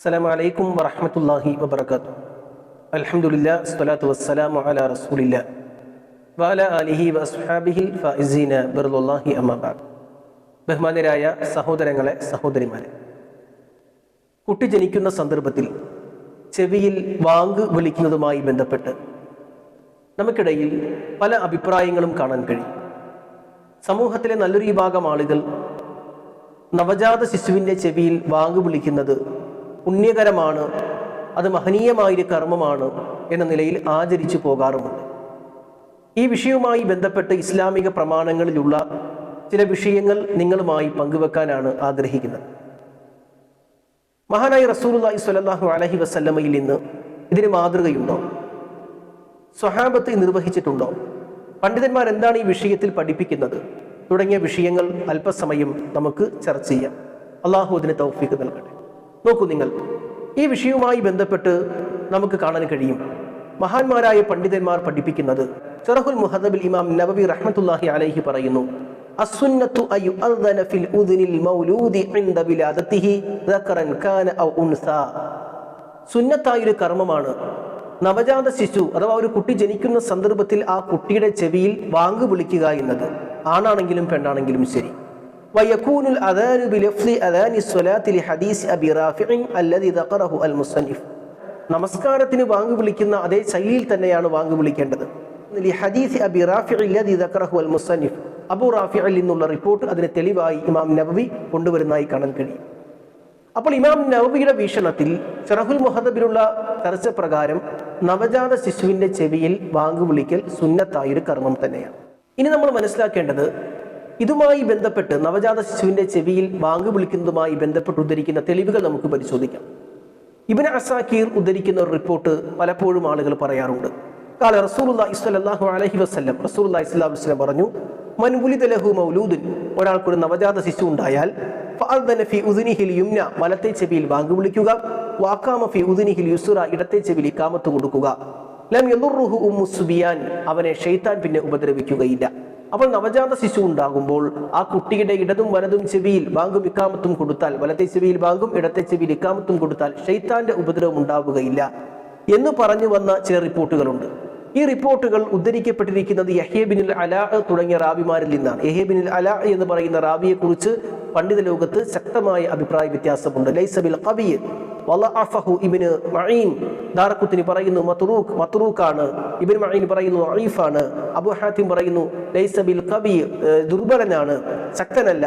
അസ്സലാം വലൈക്കും വറഹമത്തല്ലാഹി വബർക്കാത്തു അലഹമുല്ല സ്വലാത്തു വസ്സലാം അല റസൂലില്ല. വാല അലിഹി വസ്ഹാബിഹിൽ ഫൈസീന ബിർലുല്ലാഹി അമ്മബാദ് ബഹുമാനരായ സഹോദരങ്ങളെ സഹോദരിമാരെ. കുട്ടി ജനിക്കുന്ന സന്ദർഭത്തിൽ ചെവിയിൽ വാങ്ക് വിളിക്കുന്നതുമായി ബന്ധപ്പെട്ട് നമുക്കിടയിൽ പല അഭിപ്രായങ്ങളും കാണാൻ കഴിയും. സമൂഹത്തിലെ നല്ലൊരു വിഭാഗം ആളുകൾ നവജാത ശിശുവിന്റെ ചെവിയിൽ വാങ്ങു വിളിക്കുന്നത് പുണ്യകരമാണ്. അത് മഹനീയമായൊരു കർമ്മമാണ് എന്ന നിലയിൽ ആചരിച്ചു പോകാറുമുണ്ട്. ഈ വിഷയവുമായി ബന്ധപ്പെട്ട് ഇസ്ലാമിക പ്രമാണങ്ങളിലുള്ള ചില വിഷയങ്ങൾ നിങ്ങളുമായി പങ്കുവെക്കാനാണ് ആഗ്രഹിക്കുന്നത്. മഹാനായി റസൂലി സ്വല്ലല്ലാഹു അലഹി വസ്ല്ലമയിൽ നിന്ന് ഇതിന് മാതൃകയുണ്ടോ? സ്വഹാബത്ത് നിർവഹിച്ചിട്ടുണ്ടോ? പണ്ഡിതന്മാർ എന്താണ് ഈ വിഷയത്തിൽ പഠിപ്പിക്കുന്നത്? തുടങ്ങിയ വിഷയങ്ങൾ അല്പസമയം നമുക്ക് ചർച്ച ചെയ്യാം. അള്ളാഹു അതിന് തൗഫീക്ക് നൽകട്ടെ. നോക്കൂ നിങ്ങൾ. ഈ വിഷയവുമായി ബന്ധപ്പെട്ട് നമുക്ക് കാണാൻ കഴിയും. മഹാന്മാരായ പണ്ഡിതന്മാർ പഠിപ്പിക്കുന്നത് ചെറഹുൽ മുഹദബിൽ ഇമാം നബവി റഹ്മത്തുല്ലാഹി അലൈഹി പറയുന്നു അസുന്നത്തു അയുഅദ്ദന ഫിൽ ഉദ്നിൽ മൗലൂദി ഇൻദ വിലാദത്തിഹി ദക്കറൻ കാന ഔ ഉൻസാ. സുന്നത്തായൊരു കർമ്മമാണ്. നവജാത ശിശു അഥവാ ഒരു കുട്ടി ജനിക്കുന്ന സന്ദർഭത്തിൽ ആ കുട്ടിയുടെ ചെവിയിൽ വാങ്ക് വിളിക്കുക എന്നത്. ആണാണെങ്കിലും പെണ്ണാണെങ്കിലും ശരി. വയക്കൂനുൽ الاذان بلفظ اذان الصلاه لحديث ابي رافع الذي ذكره المصنف നമസ്കാരത്തിന് വാങ്ങി വിളിക്കുന്ന അതേ ശൈലിയിൽ തന്നെയാണ് വാങ്ങി വിളിക്കേണ്ടത്. ഹദീസ് അബി റാഫി അല്ലാതി ദഖറഹു അൽ മുസന്നിഫ്. അബു റാഫിഇൽ നിന്നുള്ള റിപ്പോർട്ട് അതിന് തെളിവായി ഇമാം നബവി കൊണ്ടുവരുന്നതായി കാണാൻ കഴിയും. അപ്പോൾ ഇമാം നബവിയുടെ വീക്ഷണത്തിൽ ഷറഹുൽ മുഹദബിലുള്ള ചർച്ച പ്രകാരം നവജാത ശിശുവിന്റെ ചെവിയിൽ വാങ്ങി വിളിക്കൽ സുന്നത്തായൊരു കർമ്മം തന്നെയാണ്. ഇനി നമ്മൾ മനസ്സിലാക്കേണ്ടത് ഇതുമായി ബന്ധപ്പെട്ട് നവജാത ശിശുവിന്റെ ചെവിയിൽ വാങ്ക് വിളിക്കുന്നതുമായി ബന്ധപ്പെട്ട് ഉദ്ധരിക്കുന്ന തെളിവുകൾ നമുക്ക് പരിശോധിക്കാം. ഇബിന് അസാക്കീർ ഉദ്ധരിക്കുന്ന ഒരു റിപ്പോർട്ട് പലപ്പോഴും ആളുകൾ പറയാറുണ്ട്. കാല സ്വല്ലല്ലാഹു അലൈഹി അലഹി വസ്ലം റസൂലുള്ള ഇസ്ലാം വസല്ലം പറഞ്ഞു ലഹു മൗലൂദുൻ ഒരാൾക്കൊരു നവജാത ശിശു ഉണ്ടായാൽ ഫി വലത്തെ ചെവിയിൽ വാങ്ങു വിളിക്കുക വാക്കാമ ഫി യുസുറ ഇടത്തെ ചെവിയിൽ ഇക്കാമത്ത് കൊടുക്കുക. ലം അവനെ ഷെയ്ത്താൻ പിന്നെ ഉപദ്രവിക്കുകയില്ല. അപ്പോൾ നവജാത ശിശു ഉണ്ടാകുമ്പോൾ ആ കുട്ടിയുടെ ഇടതും വലതും ചെവിയിൽ ബാങ്കും ഇക്കാമത്തും കൊടുത്താൽ വലത്തെ ചെവിയിൽ ബാങ്കും ഇടത്തെ ചെവിയിൽ ഇക്കാമത്തും കൊടുത്താൽ ഷെയ്ത്താന്റെ ഉപദ്രവം ഉണ്ടാവുകയില്ല എന്ന് പറഞ്ഞു വന്ന ചില റിപ്പോർട്ടുകളുണ്ട്. ഈ റിപ്പോർട്ടുകൾ ഉദ്ധരിക്കപ്പെട്ടിരിക്കുന്നത് യഹേബിനിൽ അലാ തുടങ്ങിയ റാബിമാരിൽ നിന്നാണ്. യഹേബിനിൽ അലാ എന്ന് പറയുന്ന റാബിയെ കുറിച്ച് പണ്ഡിത ലോകത്ത് ശക്തമായ അഭിപ്രായ വ്യത്യാസമുണ്ട്. ലൈസബിൽ കബിയ് വലഅഫഹു ഇബ്നു മഈൻ. ദാറഖുത്തിനി പറയുന്നു മത്റൂഖ് മത്റൂഖാണ് ഇബ്നു മഈൻ പറയുന്നു അഈഫാണ് അബു ഹാത്തിം പറയുന്നു ലൈസബിൽ കബി ദുർബലനാണ് ശക്തനല്ല.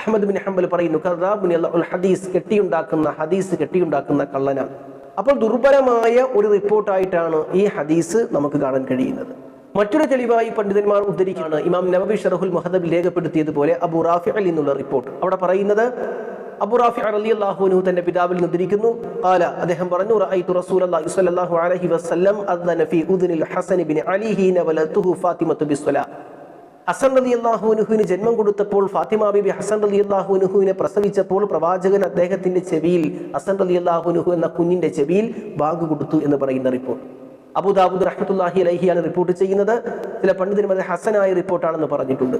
അഹ്മദ് ബിൻ ഹംബൽ പറയുന്നു കറാബുൻ ഹദീസ് കെട്ടിയുണ്ടാക്കുന്ന ഹദീസ് കെട്ടിയുണ്ടാക്കുന്ന കള്ളനാണ്. അപ്പോൾ ദുർബലമായ ഒരു റിപ്പോർട്ടായിട്ടാണ് ഈ ഹദീസ് നമുക്ക് കാണാൻ കഴിയുന്നത്. മറ്റൊരു തെളിവായി പണ്ഡിതന്മാർ ഉദ്ധരിക്കുകയാണ് ഇമാം നബബി ഷറഹുൽ മുഹദബ് രേഖപ്പെടുത്തിയതുപോലെ അബു റാഫി അലി എന്നുള്ള റിപ്പോർട്ട്. അവിടെ പറയുന്നത് അബു റാഫി അലി അള്ളാഹുനു തന്റെ പിതാവിൽ നിന്നിരിക്കുന്നു. കാല അദ്ദേഹം പറഞ്ഞു റഅയ്തു റസൂലല്ലാഹി സ്വല്ലല്ലാഹു അലൈഹി വസല്ലം അദ്ദന ഫീ ഉദ്നിൽ ഹസൻ ബിൻ അലിഹി വലതുഹു ഫാത്തിമത്തു ബിസ്സലാ. ഹസൻ റലി അള്ളാഹുനുഹുവിന് ജന്മം കൊടുത്തപ്പോൾ ഫാത്തിമ ബിബി ഹസൻ റലി അള്ളാഹുനുഹുവിനെ പ്രസവിച്ചപ്പോൾ പ്രവാചകൻ അദ്ദേഹത്തിന്റെ ചെവിയിൽ ഹസൻ റലി അള്ളാഹുനുഹു എന്ന കുഞ്ഞിന്റെ ചെവിയിൽ ബാഗ് കൊടുത്തു എന്ന് പറയുന്ന റിപ്പോർട്ട്. അബുദാബുദ് റഹ്മത്തുല്ലാഹി അലഹിയാണ് റിപ്പോർട്ട് ചെയ്യുന്നത്. ചില പണ്ഡിതന്മാരെ ഹസനായ റിപ്പോർട്ടാണെന്ന് പറഞ്ഞിട്ടുണ്ട്.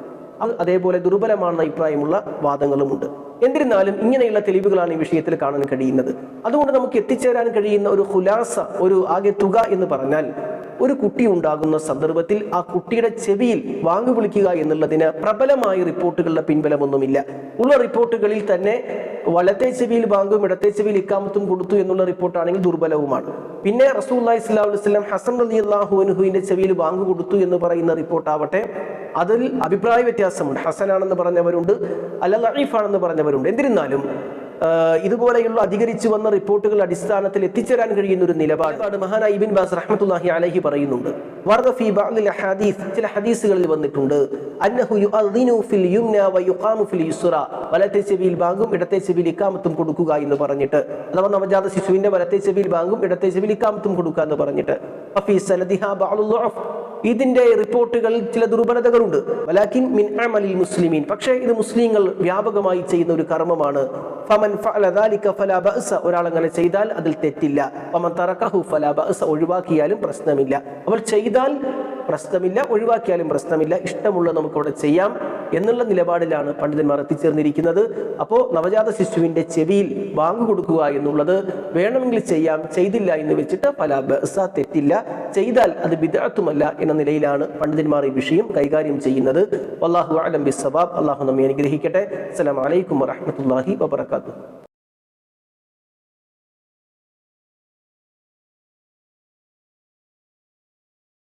അതേപോലെ ദുർബലമാണെന്ന അഭിപ്രായമുള്ള വാദങ്ങളുമുണ്ട്. എന്നിരുന്നാലും ഇങ്ങനെയുള്ള തെളിവുകളാണ് ഈ വിഷയത്തിൽ കാണാൻ കഴിയുന്നത്. അതുകൊണ്ട് നമുക്ക് എത്തിച്ചേരാൻ കഴിയുന്ന ഒരു ഹുലാസ ഒരു ആകെ തുക എന്ന് പറഞ്ഞാൽ ഒരു കുട്ടി ഉണ്ടാകുന്ന സന്ദർഭത്തിൽ ആ കുട്ടിയുടെ ചെവിയിൽ വാങ്ങു വിളിക്കുക എന്നുള്ളതിന് പ്രബലമായ റിപ്പോർട്ടുകളുടെ പിൻബലമൊന്നുമില്ല. ഉള്ള റിപ്പോർട്ടുകളിൽ തന്നെ വലത്തെ ചെവിയിൽ ബാങ്കും ഇടത്തെ ചെവിയിൽ ഇക്കാമത്തും കൊടുത്തു എന്നുള്ള റിപ്പോർട്ടാണെങ്കിൽ ദുർബലവുമാണ്. പിന്നെ റസൂല്ലാ ഇസ്ലാ വസ്ലം ഹസൻ അലി അള്ളാഹു അനുഹുവിന്റെ ചെവിയിൽ ബാങ്ക് കൊടുത്തു എന്ന് പറയുന്ന റിപ്പോർട്ടാവട്ടെ അതിൽ അഭിപ്രായ വ്യത്യാസമുണ്ട്. ഹസനാണെന്ന് പറഞ്ഞവരുണ്ട് അല്ല ലൈഫാണെന്ന് പറഞ്ഞവരുണ്ട്. എന്നിരുന്നാലും ഇതുപോലെയുള്ള അധികരിച്ചു വന്ന റിപ്പോർട്ടുകൾ അടിസ്ഥാനത്തിൽ എത്തിച്ചേരാൻ കഴിയുന്ന ഒരു നിലപാട് മഹാന ഇബിൻ ബാസ് റഹ്മത്തുല്ലാഹി അലഹി പറയുന്നുണ്ട്. ചില ഹദീസുകളിൽ വന്നിട്ടുണ്ട്. വലത്തെ ചെവിയിൽ ബാങ്കും ഇടത്തെ ചെവിയിൽ ഇക്കാമത്തും കൊടുക്കുക എന്ന് പറഞ്ഞിട്ട് അഥവാ നവജാത ശിശുവിന്റെ വലത്തെ ചെവിയിൽ ബാങ്കും ഇടത്തെ ചെവിയിൽ ഇക്കാമത്തും കൊടുക്കുക എന്ന് പറഞ്ഞിട്ട്. ഇതിന്റെ റിപ്പോർട്ടുകൾ ചില ദുർബലതകളുണ്ട്. മിൻ അമലിൽ മുസ്ലിമീൻ. പക്ഷേ ഇത് മുസ്ലിങ്ങൾ വ്യാപകമായി ചെയ്യുന്ന ഒരു കർമ്മമാണ്. ഫമൻ ഫലാ ബഅസ. അങ്ങനെ ചെയ്താൽ അതിൽ തെറ്റില്ല. ഫമൻ തറക്കഹു ബഅസ. ഒഴിവാക്കിയാലും പ്രശ്നമില്ല. അവർ ചെയ്താൽ പ്രശ്നമില്ല ഒഴിവാക്കിയാലും പ്രശ്നമില്ല ഇഷ്ടമുള്ള നമുക്കവിടെ ചെയ്യാം എന്നുള്ള നിലപാടിലാണ് പണ്ഡിതന്മാർ എത്തിച്ചേർന്നിരിക്കുന്നത്. അപ്പോൾ നവജാത ശിശുവിന്റെ ചെവിയിൽ ബാങ്ക് കൊടുക്കുക എന്നുള്ളത് വേണമെങ്കിൽ ചെയ്യാം ചെയ്തില്ല എന്ന് വെച്ചിട്ട് പല ബസ തെറ്റില്ല. ചെയ്താൽ അത് വിദഗ്ധമല്ല എന്ന നിലയിലാണ് പണ്ഡിതന്മാർ ഈ വിഷയം കൈകാര്യം ചെയ്യുന്നത്. അള്ളാഹു അലം ബിസബാബ് അള്ളാഹു നമ്മെ അനുഗ്രഹിക്കട്ടെ. അസ്സലാമു അലൈക്കും വറഹ്മത്തുള്ളാഹി വബറകാതുഹു.